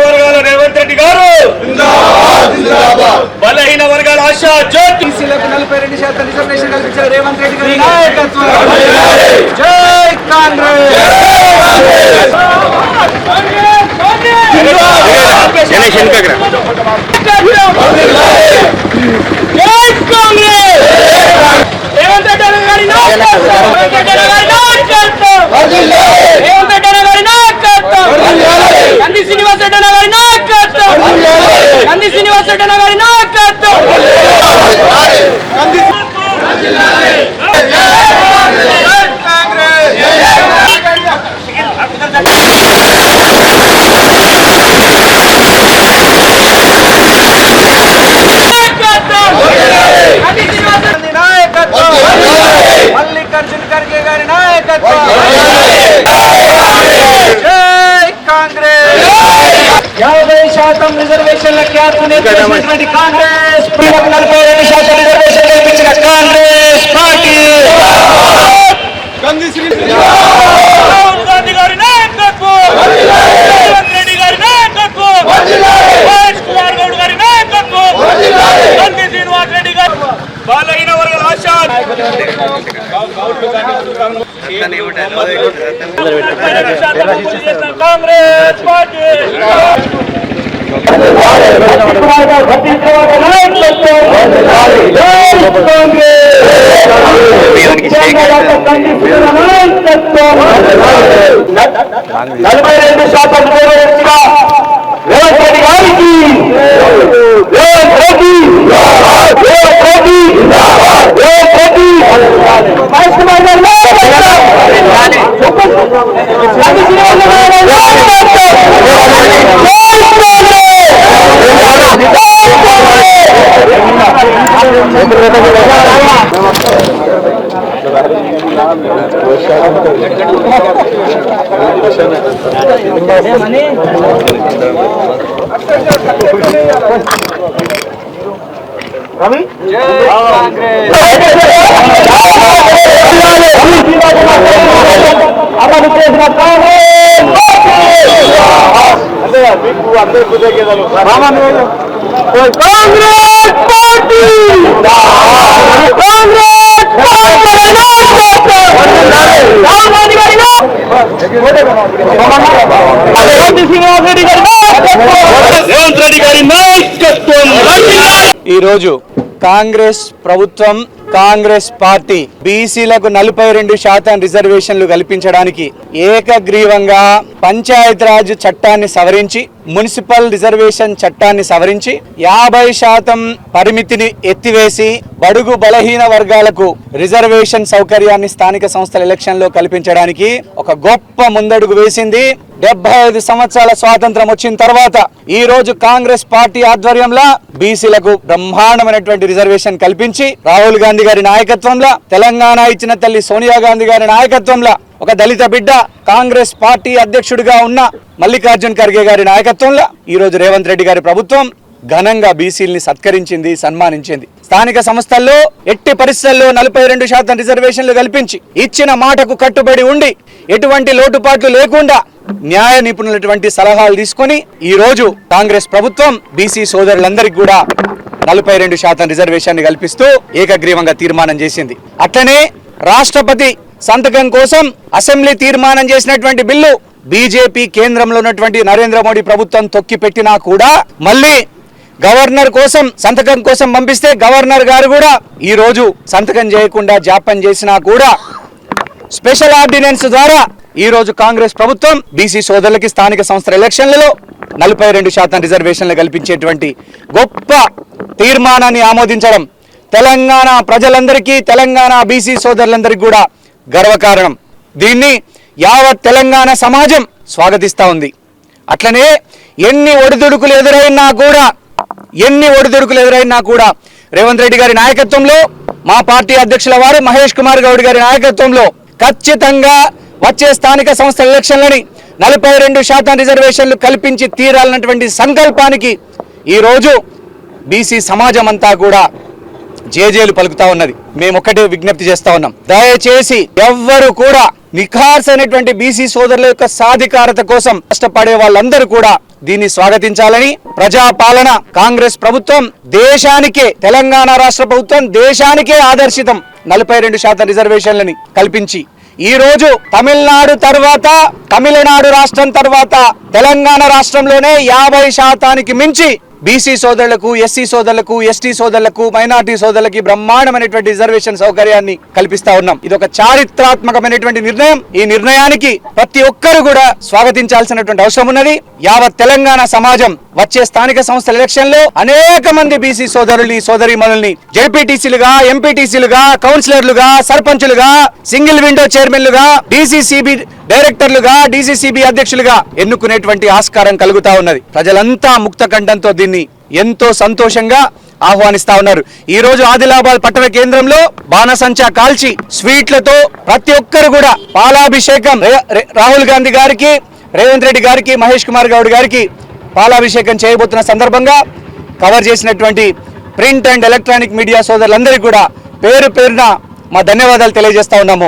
వర్గాల రేవంత్ రెడ్డి గారు! బలహీన వర్గాల ఆశా జ్యోతి! నలభై రెండు శాతం రిజర్వేషన్ కల్పించిన రేవంత్ రెడ్డి గారి నాయకత్వం! జై కాంగ్రెస్! జై కాంగ్రెస్! రేవంత్ రెడ్డి అన్న గారి నాయకత్వం! కాంగ్రెస్ ప్రముఖ నలభై రెండు శాతం రిజర్వేషన్ కల్పించిన కాంగ్రెస్ పార్టీ రాహుల్ గాంధీ గారి నాయకత్వం రేవంత్ రెడ్డి గారి నాయకత్వం మహేష్ కుమార్ గౌడ్ గారి నాయకత్వం నంది శ్రీనివాస్ రెడ్డి గారు బలహీన వర్గాల ఆశ కాంగ్రెస్ పార్టీ నలభై రెండు శాతం నెరవేర్చిన రేవంత్ రెడ్డి గారికి రేవంత్ రెడ్డి రేవంత్ రెడ్డి రేవంత్ రెడ్డి మహేష్ కుమార్ గారి నాయకత్వం. నంది శ్రీనివాస గారి నాయకత్వం. జై కాంగ్రెస్. రవి అతను చేసిన కాంగ్రెస్ అంటే మీకు అందరి కృతజ్ఞతలు కాంగ్రెస్ పార్టీ కాంగ్రెస్ రేవంత్ రెడ్డి గారి నాయకత్వం ఈరోజు కాంగ్రెస్ ప్రభుత్వం కాంగ్రెస్ పార్టీ బీసీలకు నలభై రెండు శాతం రిజర్వేషన్లు కల్పించడానికి ఏకగ్రీవంగా పంచాయతీరాజ్ చట్టాన్ని సవరించి మున్సిపల్ రిజర్వేషన్ చట్టాన్ని సవరించి యాభై శాతం పరిమితిని ఎత్తివేసి బడుగు బలహీన వర్గాలకు రిజర్వేషన్ సౌకర్యాన్ని స్థానిక సంస్థల ఎలక్షన్లో కల్పించడానికి ఒక గొప్ప ముందడుగు వేసింది డెబ్బై ఐదు సంవత్సరాల స్వాతంత్రం వచ్చిన తర్వాత ఈ రోజు కాంగ్రెస్ పార్టీ ఆధ్వర్యంలో బీసీలకు బ్రహ్మాండమైనటువంటి రిజర్వేషన్ కల్పించి రాహుల్ గాంధీ గారి నాయకత్వంలో తెలంగాణ ఇచ్చిన తల్లి సోనియా గాంధీ గారి నాయకత్వంలో ఒక దళిత బిడ్డ కాంగ్రెస్ పార్టీ అధ్యక్షుడిగా ఉన్న మల్లికార్జున్ ఖర్గే గారి నాయకత్వంలో ఈ రోజు రేవంత్ రెడ్డి గారి ప్రభుత్వం ఘనంగా బీసీల్ని సత్కరించింది సన్మానించింది. స్థానిక సంస్థల్లో ఎట్టి పరిస్థితుల్లో నలభై రెండు శాతం రిజర్వేషన్లు కల్పించి ఇచ్చిన మాటకు కట్టుబడి ఉండి ఎటువంటి లోటుపాట్లు లేకుండా న్యాయ నిపుణులటువంటి సలహాలు తీసుకొని ఈ రోజు కాంగ్రెస్ ప్రభుత్వం బీసీ సోదరులందరికీ కూడా నలభై రెండు శాతం రిజర్వేషన్ కల్పిస్తూ ఏకగ్రీవంగా తీర్మానం చేసింది. అట్లనే రాష్ట్రపతి సంతకం కోసం అసెంబ్లీ తీర్మానం చేసినటువంటి బిల్లు బీజేపీ కేంద్రంలో ఉన్నటువంటి నరేంద్ర మోడీ ప్రభుత్వం తొక్కి పెట్టినా కూడా మళ్ళీ గవర్నర్ కోసం సంతకం కోసం పంపిస్తే గవర్నర్ గారు కూడా ఈ రోజు సంతకం చేయకుండా జాప్యం చేసినా కూడా స్పెషల్ ఆర్డినెన్స్ ద్వారా ఈ రోజు కాంగ్రెస్ ప్రభుత్వం బీసీ సోదరులకి స్థానిక సంస్థల ఎలక్షన్లలో నలభై రెండు శాతం రిజర్వేషన్లు కల్పించేటువంటి గొప్ప తీర్మానాన్ని ఆమోదించడం తెలంగాణ ప్రజలందరికీ తెలంగాణ బీసీ సోదరులందరికీ కూడా గర్వకారణం దీన్ని యావత్ తెలంగాణ సమాజం స్వాగతిస్తా ఉంది. అట్లనే ఎన్ని ఒడిదుడుకులు ఎదురైనా కూడా ఎన్ని ఒడిదుడుకులు ఎదురైనా కూడా రేవంత్ రెడ్డి గారి నాయకత్వంలో మా పార్టీ అధ్యక్షుల వారు మహేష్ కుమార్ గౌడ్ గారి నాయకత్వంలో ఖచ్చితంగా వచ్చే స్థానిక సంస్థల ఎలక్షన్లని నలభై రెండు శాతం రిజర్వేషన్లు కల్పించి తీరాలన్నటువంటి సంకల్పానికి ఈరోజు బీసీ సమాజం అంతా కూడా జేజేలు పలుకుతా ఉన్నది. మేము ఒకటే విజ్ఞప్తి చేస్తా ఉన్నాం. దయచేసి ఎవ్వరు కూడా నిఖార్స్ అయినటువంటి బీసీ సోదరుల యొక్క సాధికారత కోసం కష్టపడే వాళ్ళందరూ కూడా దీన్ని స్వాగతించాలని ప్రజాపాలన కాంగ్రెస్ ప్రభుత్వం దేశానికే తెలంగాణ రాష్ట్ర ప్రభుత్వం దేశానికే ఆదర్శితం నలభై రెండు శాతం రిజర్వేషన్లని కల్పించి ఈరోజు తమిళనాడు తర్వాత తమిళనాడు రాష్ట్రం తర్వాత తెలంగాణ రాష్ట్రంలోనే యాభై శాతానికి మించి బీసీ సోదరులకు ఎస్సీ సోదరులకు ఎస్టీ సోదరులకు మైనార్టీ సోదరులకి బ్రహ్మాండమైనటువంటి రిజర్వేషన్ సౌకర్యాన్ని కల్పిస్తా ఉన్నాం. ఇది ఒక చారిత్రాత్మకమైనటువంటి నిర్ణయం. ఈ నిర్ణయానికి ప్రతి ఒక్కరు కూడా స్వాగతించాల్సినటువంటి అవసరం ఉన్నది. యావత్ తెలంగాణ సమాజం వచ్చే స్థానిక సంస్థల ఎలక్షన్లో అనేక మంది బీసీ సోదరులు సోదరి మనుల్ని జెడ్పీటీసీలుగా ఎంపీటీసీలుగా కౌన్సిలర్లుగా సర్పంచులుగా సింగిల్ విండో చైర్మన్లుగా డీసీసీబీ డైరెక్టర్లుగా డీసీసీబీ అధ్యక్షులుగా ఎన్నుకునేటువంటి ఆస్కారం కలుగుతా ఉన్నది. ప్రజలంతా ముక్త కంఠంతో దీన్ని ఎంతో సంతోషంగా ఆహ్వానిస్తా ఉన్నారు. ఈ రోజు ఆదిలాబాద్ పట్టణ కేంద్రంలో బాణసంచా కాల్చి స్వీట్లతో ప్రతి ఒక్కరు కూడా పాలాభిషేకం. రాహుల్ గాంధీ గారికి రేవంత్ రెడ్డి గారికి మహేష్ కుమార్ గౌడ్ గారికి పాలాభిషేకం చేయబోతున్న సందర్భంగా కవర్ చేసినటువంటి ప్రింట్ అండ్ ఎలక్ట్రానిక్ మీడియా సోదరులందరికీ కూడా పేరు పేరున మా ధన్యవాదాలు తెలియజేస్తా ఉన్నాము.